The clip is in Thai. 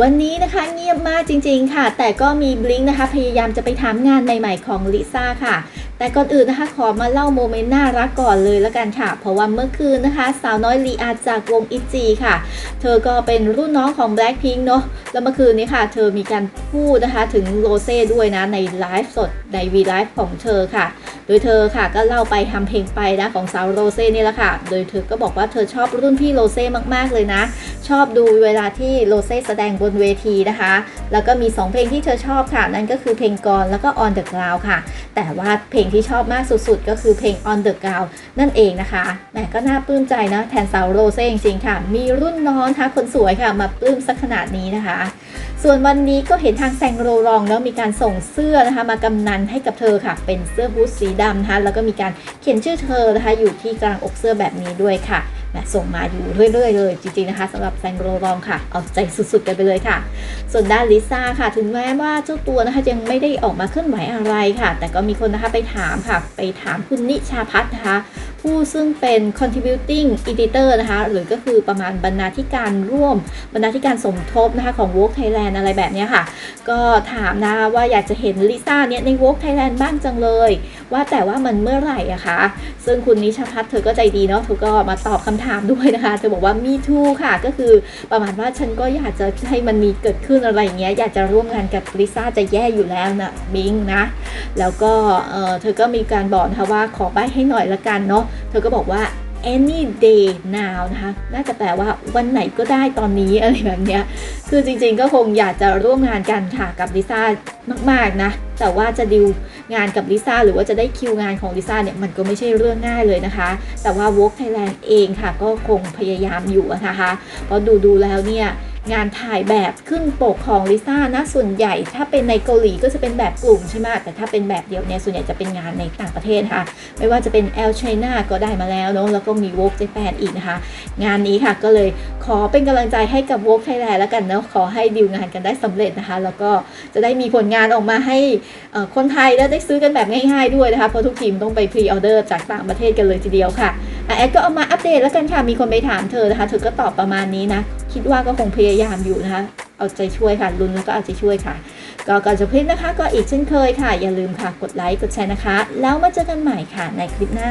วันนี้นะคะเงียบมากจริงๆค่ะ แต่ก็มีบลิงนะคะ พยายามจะไปถามงานใหม่ๆของลิซ่าค่ะ แต่ก่อนอื่นนะคะขอมาเล่าโมเมนต์น่ารักก่อนเลยแล้วกันค่ะ เพราะว่าเมื่อคืนนะคะ สาวน้อยลีอาจากวงอิจีค่ะ เธอก็เป็นรุ่นน้องของ Blackpink เนอะแล้วเมื่อคืนนี้ค่ะ เธอมีการพูดนะคะถึงโรเซ่ด้วยนะในไลฟ์สดในวีไลฟ์ของเธอค่ะ โดยเธอค่ะก็เล่าไปทำเพลงไปนะของสาวโรเซ่นี่แหละค่ะ โดยเธอก็บอกว่าเธอชอบรุ่นพี่โรเซ่มากๆเลยนะ ชอบดูเวลาที่โรเซ่แสดงบนเวทีนะคะ แล้วก็มี 2 เพลงที่เธอชอบค่ะ นั่นก็คือเพลงกรแล้วก็ On the Ground ค่ะ แต่ว่าเพลงที่ชอบมากสุดๆ ก็คือเพลง On the Ground นั่นเองนะคะแหมก็น่าปลื้มใจนะแทนสาวโรเซ่จริงๆค่ะ มีรุ่นน้องนะคะคนสวยค่ะ มาปลื้มสักขนาดนี้นะคะ ส่วนวันนี้ก็เห็นทางแซงโรรองแล้วมีการส่งเสื้อนะคะ มากำนันให้กับเธอค่ะ เป็นเสื้อบูทสีดำนะคะแล้วก็มีการเขียนชื่อเธอนะคะอยู่ที่กลางอกเสื้อแบบนี้ด้วยค่ะ นะส่งมาอยู่เรื่อย ๆ เลย จริง ๆ นะคะสำหรับแซงโรรองค่ะ เอาใจสุด ๆ กันไปเลยค่ะ ส่วนด้านลิซ่าค่ะ ถึงแม้ว่าเจ้าตัวนะคะยังไม่ได้ออกมาเคลื่อนไหวอะไรค่ะ แต่ก็มีคนนะคะไปถามค่ะ ไปถามคุณนิชาพัฒน์นะคะ ผู้ซึ่งเป็น contributing editor นะคะ หรือก็คือประมาณบรรณาธิการร่วม บรรณาธิการสมทบนะคะของ Vogue Thailand อะไรแบบนี้ค่ะ ก็ถามนะว่าอยากจะเห็นลิซ่าเนี่ยใน Vogue Thailand บ้างจังเลย ว่าแต่ว่ามันเมื่อไหร่อะคะ ซึ่งคุณนิชพัฒน์เธอก็ใจดีเนาะเธอก็มาตอบคำถามด้วยนะคะ เธอบอกว่า me too ค่ะ ก็คือประมาณว่าฉันก็อยากจะให้มันมีเกิดขึ้นอะไรอย่างเงี้ย อยากจะร่วมงานกับลิซ่าจะแย่อยู่แล้วนะบิงนะ แล้วก็เออเธอก็มีการบอกนะคะว่าขอใบให้หน่อยละกันเนาะเธอก็บอกว่า any day now นะคะ น่าจะแปลว่าวันไหนก็ได้ตอนนี้อะไรแบบเนี้ย คือจริงๆก็คงอยากจะร่วมงานกันค่ะกับลิซ่ามากๆนะ แต่ว่าจะดิวงานกับลิซ่าหรือว่าจะได้คิวงานของลิซ่าเนี่ยมันก็ไม่ใช่เรื่องง่ายเลยนะคะ แต่ว่า Vogue Thailand เองค่ะก็คงพยายามอยู่นะคะ เพราะดูดูๆแล้วเนี่ย งานถ่ายแบบขึ้นปกของลิซ่านะส่วนใหญ่ ถ้าเป็นในเกาหลีก็จะเป็นแบบกลุ่มใช่ไหมแต่ถ้าเป็นแบบเดียวเนี่ยส่วนใหญ่จะเป็นงานในต่างประเทศค่ะ ไม่ว่าจะเป็น L China ก็ได้มาแล้วเนาะแล้วก็มี Vogue Japan อีกนะคะ งานนี้ค่ะก็เลยขอเป็นกำลังใจให้กับ Vogue Thailand แล้วกันเนาะขอให้ดีลงานกันได้สำเร็จนะคะ แล้วก็จะได้มีผลงานออกมาให้คนไทยแล้วได้ซื้อกันแบบง่าย ๆด้วยนะคะเพราะทุกทีมต้องไปพรีออเดอร์จากต่างประเทศกันเลยทีเดียวค่ะ แอดก็เอามาอัปเดตแล้วกันค่ะ มีคนไปถามเธอนะคะ เธอก็ตอบประมาณนี้นะ คิดว่าก็คงพยายามอยู่นะคะ เอาใจช่วยค่ะลุ้นแล้วก็เอาใจช่วยค่ะ ก็ก่อนจะพลิปนะคะ ก็อีกเช่นเคยค่ะ อย่าลืมค่ะ กดไลค์ กดแชร์นะคะ แล้วมาเจอกันใหม่ค่ะในคลิปหน้า